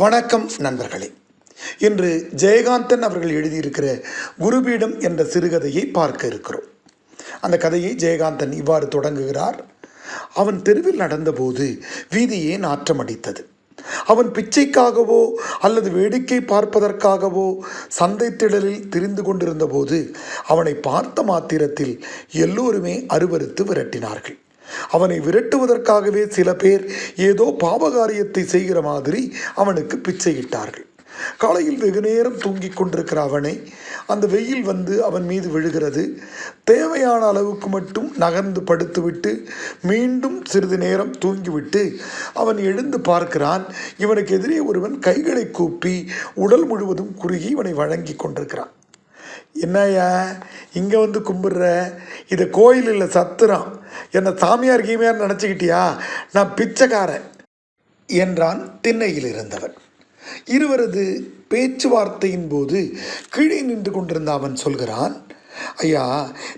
வணக்கம் நண்பர்களே. இன்று ஜெயகாந்தன் அவர்கள் எழுதியிருக்கிற குருபீடம் என்ற சிறுகதையை பார்க்க இருக்கிறோம். அந்த கதையை ஜெயகாந்தன் இவ்வாறு தொடங்குகிறார். அவன் தெருவில் நடந்தபோது வீதியே நாற்றமடித்தது. அவன் பிச்சைக்காகவோ அல்லது வேடிக்கை பார்ப்பதற்காகவோ சந்தை திடலில் திரிந்து கொண்டிருந்த போது அவனை பார்த்த மாத்திரத்தில் எல்லோருமே அருவருத்து விரட்டினார்கள். அவனை விரட்டுவதற்காகவே சில பேர் ஏதோ பாவகாரியத்தை செய்கிற மாதிரி அவனுக்கு பிச்சையிட்டார்கள். காலையில் வெகு நேரம் தூங்கிக் கொண்டிருக்கிற அவனை அந்த வெயில் வந்து அவன் மீது விழுகிறது. தேவையான அளவுக்கு மட்டும் நகர்ந்து படுத்துவிட்டு மீண்டும் சிறிது நேரம் தூங்கிவிட்டு அவன் எழுந்து பார்க்கிறான். இவனுக்கு எதிரே ஒருவன் கைகளை கூப்பி உடல் முழுவதும் குறுகி இவனை வழங்கி கொண்டிருக்கிறான். என்னய்யா இங்கே வந்து கும்பிடுற? இதை கோயில் இல்லை என்னை சாமியார் கீமியார் நினச்சிக்கிட்டியா? நான் பிச்சைக்காரன் என்றான் திண்ணையில் இருந்தவன். இருவரது பேச்சுவார்த்தையின் போது கீழே நின்று கொண்டிருந்த அவன் சொல்கிறான் ஐயா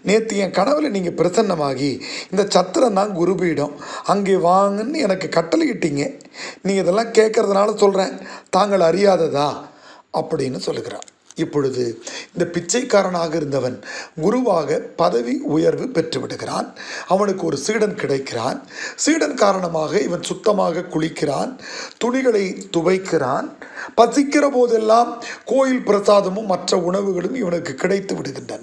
நேற்று என் கனவுல நீங்கள் பிரசன்னமாகி இந்த சத்திரம் தான் குருபீடம் அங்கே வாங்கன்னு எனக்கு கட்டளையிட்டீங்க. நீங்கள் இதெல்லாம் கேட்கறதுனால சொல்கிறேன் தாங்கள் அறியாததா? அப்படின்னு சொல்லுகிறான். இப்பொழுது இந்த பிச்சைக்காரனாக இருந்தவன் குருவாக பதவி உயர்வு பெற்று விடுகிறான் அவனுக்கு ஒரு சீடன் கிடைக்கிறான். சீடன் காரணமாக இவன் சுத்தமாக குளிக்கிறான். துணிகளை துவைக்கிறான். பசிக்கிற போதெல்லாம் கோயில் பிரசாதமும் மற்ற உணவுகளும் இவனுக்கு கிடைத்து விடுகின்றன.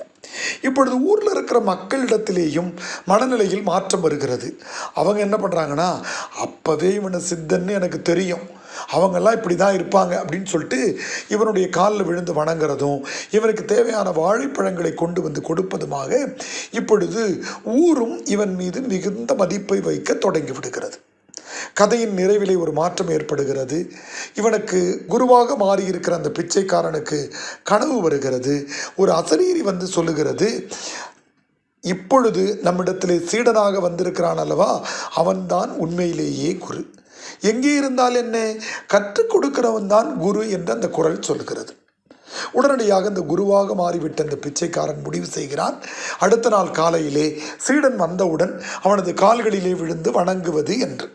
இப்பொழுது ஊரில் இருக்கிற மக்களிடத்திலேயும் மனநிலையில் மாற்றம் வருகிறது. அவங்க என்ன பண்ணுறாங்கன்னா அப்போவே இவனை சித்தன்னு எனக்கு தெரியும். அவங்கெல்லாம் இப்படி தான் இருப்பாங்க அப்படின்னு சொல்லிட்டு இவனுடைய காலில் விழுந்து வணங்குறதும் இவனுக்கு தேவையான வாழைப்பழங்களை கொண்டு வந்து கொடுப்பதுமாக இப்பொழுது ஊரும் இவன் மீது மிகுந்த மதிப்பை வைக்க தொடங்கி விடுகிறது. கதையின் நிறைவிலே ஒரு மாற்றம் ஏற்படுகிறது. இவனுக்கு குருவாக மாறியிருக்கிற அந்த பிச்சைக்காரனுக்கு கனவு வருகிறது. ஒரு அசரீரி வந்து சொல்லுகிறது இப்பொழுது நம்மிடத்திலே சீடனாக வந்திருக்கிறான் அல்லவா? அவன்தான் உண்மையிலேயே குரு. எங்கே இருந்தால் என்ன கற்றுக் கொடுக்கிறவன் தான் குரு என்று அந்த குரல் சொல்கிறது உடனடியாக இந்த குருவாக மாறிவிட்ட அந்த பிச்சைக்காரன் முடிவு செய்கிறான். அடுத்த நாள் காலையிலே சீடன் வந்தவுடன் அவனது கால்களிலே விழுந்து வணங்குவது என்று.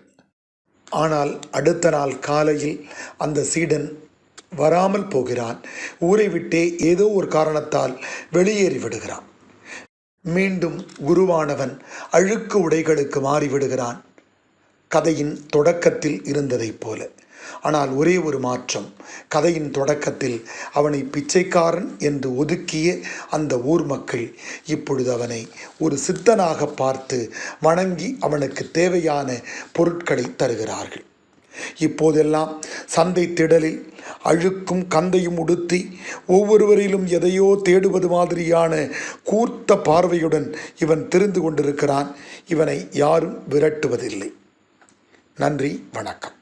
ஆனால் அடுத்த நாள் காலையில் அந்த சீடன் வராமல் போகிறான். ஊரை விட்டே ஏதோ ஒரு காரணத்தால் வெளியேறி விடுகிறான். மீண்டும் குருவானவன் அழுக்கு உடைகளுக்கு மாறிவிடுகிறான். கதையின் தொடக்கத்தில் இருந்ததைப் போல. ஆனால் ஒரே ஒரு மாற்றம். கதையின் தொடக்கத்தில் அவனை பிச்சைக்காரன் என்று ஒதுக்கிய அந்த ஊர் மக்கள் இப்பொழுது அவனை ஒரு சித்தனாக பார்த்து வணங்கி அவனுக்கு தேவையான பொருட்களை தருகிறார்கள். இப்போதெல்லாம் சந்தை திடலில் அழுக்கும் கந்தையும் உடுத்தி ஒவ்வொருவரிலும் எதையோ தேடுவது மாதிரியான கூர்த்த பார்வையுடன் இவன் தெரிந்து கொண்டிருக்கிறான். இவனை யாரும் விரட்டுவதில்லை. நன்றி வணக்கம்.